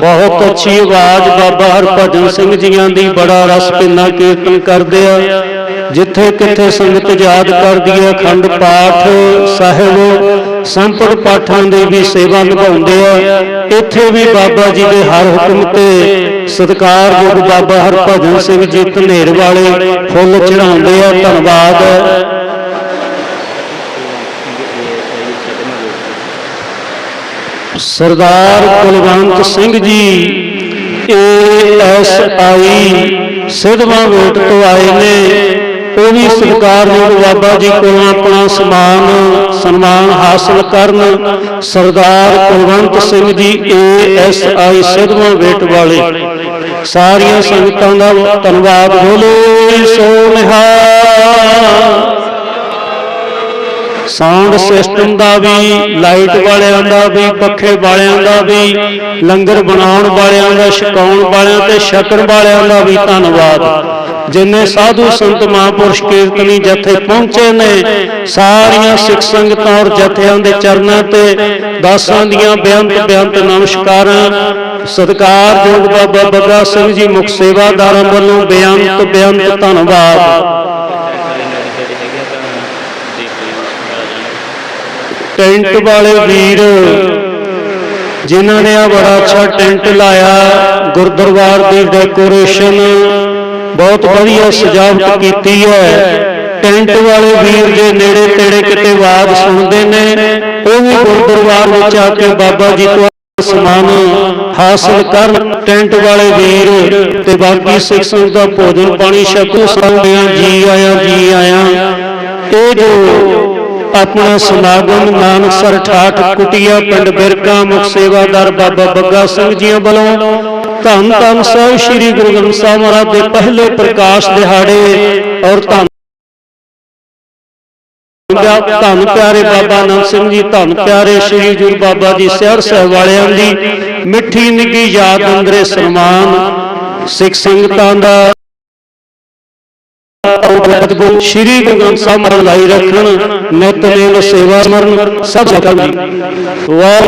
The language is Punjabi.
ਬਹੁਤ ਅੱਛੀ ਆਵਾਜ਼ ਬਾਬਾ ਹਰਭਜਨ ਸਿੰਘ ਜੀਆਂ ਦੀ ਬੜਾ ਰਸ ਪਿੰਨਾ ਕੀਰਤਨ ਕਰਦੇ ਆ। ਜਿੱਥੇ ਕਿੱਥੇ ਸੰਗਤ ਯਾਦ ਕਰਦੀ ਹੈ ਅਖੰਡ ਪਾਠ ਸਾਹਿਬ ਸੰਪਤ ਪਾਠਾਂ ਦੀ ਵੀ ਸੇਵਾ ਨਿਭਾਉਂਦੇ ਆ। ਇੱਥੇ ਵੀ ਬਾਬਾ ਜੀ ਦੇ ਹਰ ਹੁਕਮ ਤੇ ਸਤਿਕਾਰਯੋਗ ਬਾਬਾ ਹਰਭਜਨ ਸਿੰਘ ਜੀ ਧਨੇਰ ਵਾਲੇ ਫੁੱਲ ਚੜਾਉਂਦੇ ਆ। ਧੰਨਵਾਦ। ਸਰਦਾਰ ਕੁਲਵੰਤ ਸਿੰਘ ਜੀ ਏ ਏਐਸਆਈ ਸਿਧਵਾ ਵੇਟ ਤੋਂ ਆਏ ਨੇ। ਉਹ ਵੀ ਸਰਕਾਰਯੋਗ ਬਾਬਾ ਜੀ ਕੋਲੋਂ ਆਪਣਾ ਸਮਾਨ, ਸਨਮਾਨ ਹਾਸਲ ਕਰਨ। Sardar Kulwant Singh ji, A S I ਸਿਧਵਾ wait ਵਾਲੇ। ਸਾਰੀਆਂ ਸੰਗਤਾਂ ਦਾ ਧੰਨਵਾਦ। ਬੋਲੇ, ਸੋ ਨਿਹਾਲ। ਸਾਊਂਡ ਸਿਸਟਮ ਦਾ ਵੀ ਲਾਈਟ ਵਾਲਿਆਂ ਦਾ ਵੀ ਪੱਖੇ ਵਾਲਿਆਂ ਦਾ ਵੀ ਲੰਗਰ ਬਣਾਉਣ ਵਾਲਿਆਂ ਦਾ ਛਕਾਉਣ ਵਾਲਿਆਂ ਤੇ ਛਕਣ ਵਾਲਿਆਂ ਦਾ ਵੀ ਧੰਨਵਾਦ। ਜਿੰਨੇ ਸਾਧੂ ਸੰਤ ਮਹਾਂਪੁਰਸ਼ ਕੀਰਤਨੀ ਜਥੇ ਪਹੁੰਚੇ ਨੇ ਸਾਰੀਆਂ ਸਿੱਖ ਸੰਗਤਾਂ ਔਰ ਜਥਿਆਂ ਦੇ ਚਰਨਾਂ ਤੇ ਦਾਸਾਂ ਦੀਆਂ ਬੇਅੰਤ ਬੇਅੰਤ ਨਮਸਕਾਰਾਂ। ਸਤਿਕਾਰਯੋਗ ਬਾਬਾ ਬੱਗਾ ਸਿੰਘ ਜੀ ਮੁਖ ਸੇਵਾਦਾਰਾਂ ਵੱਲੋਂ ਬੇਅੰਤ ਬੇਅੰਤ ਧੰਨਵਾਦ। ਟੈਂਟ ਵਾਲੇ ਵੀਰ। ਜਿਨ੍ਹਾਂ ਨੇ ਆ ਬੜਾ ਅੱਛਾ ਟੈਂਟ ਲਾਇਆ ਗੁਰਦੁਆਰ ਦੀ ਡੈਕੋਰੇਸ਼ਨ। ਬਹੁਤ ਵਧੀਆ ਸਜਾਵਟ ਕੀਤੀ ਹੈ। ਟੈਂਟ ਵਾਲੇ ਵੀਰ ਜੇ ਨੇੜੇ ਤੇੜੇ ਕਿਤੇ ਆਵਾਜ਼ ਸੁਣਦੇ ਨੇ। ਉਹ ਵੀ ਗੁਰਦੁਆਰ ਵਿੱਚ ਆ ਕੇ ਬਾਬਾ ਜੀ ਤੋਂ ਸਮਾਨ ਹਾਸਲ ਕਰਨ ਟੈਂਟ ਵਾਲੇ ਵੀਰ। ਤੇ ਬਾਕੀ ਸਿੱਖ ਸੰਗਤ ਦਾ ਭੋਜਨ ਪਾਣੀ ਛਕੋ ਸਾਰਿਆਂ ਜੀ ਆਇਆ ਜੀ ਆਇਆ। ਇਹ ਜੋ ਆਪਣਾ ਸਮਾਗਮ ਨਾਨਕਸਰ ਠਾਠ ਕੁਟਿਆ ਪਿੰਡ ਬਿਰਕਾ ਮੁਖ ਸੇਵਾਦਾਰ ਬਾਬਾ ਬੱਗਾ ਸਿੰਘ ਜੀਆਂ ਵੱਲੋਂ ਧੰਨ ਧੰਨ ਸਾਹਿਬ ਸ੍ਰੀ ਗੁਰੂ ਗ੍ਰੰਥ ਸਾਹਿਬ ਮਹਾਰਾਜ ਦੇ ਪਹਿਲੇ ਪ੍ਰਕਾਸ਼ ਦਿਹਾੜੇ ਔਰ ਧੰਨ ਧੰਨ ਪਿਆਰੇ ਬਾਬਾ ਆਨੰਦ ਸਿੰਘ ਜੀ, ਧੰਨ ਪਿਆਰੇ ਸ੍ਰੀ ਗੁਰੂ ਬਾਬਾ ਜੀ ਸਿਹਰ ਸਾਹਿਬ ਵਾਲਿਆਂ ਦੀ ਮਿੱਠੀ ਨਿੱਗੀ ਯਾਦ ਅੰਦਰੇ ਸਨਮਾਨ ਸਿੱਖ ਸੰਗਤਾਂ ਦਾ ਸਤਿਗੁਰੂ ਸ਼੍ਰੀ ਗੁਰੂ ਗ੍ਰੰਥ ਸਾਹਿਬ ਮਹਾਰਾਜ ਲਾਈ ਰੱਖਣ ਨਿਤਨੇਮ ਸੇਵਾ ਸਮਰਨ, ਸਭ ਸਕਲ ਜੀ। ਵਾਹਿ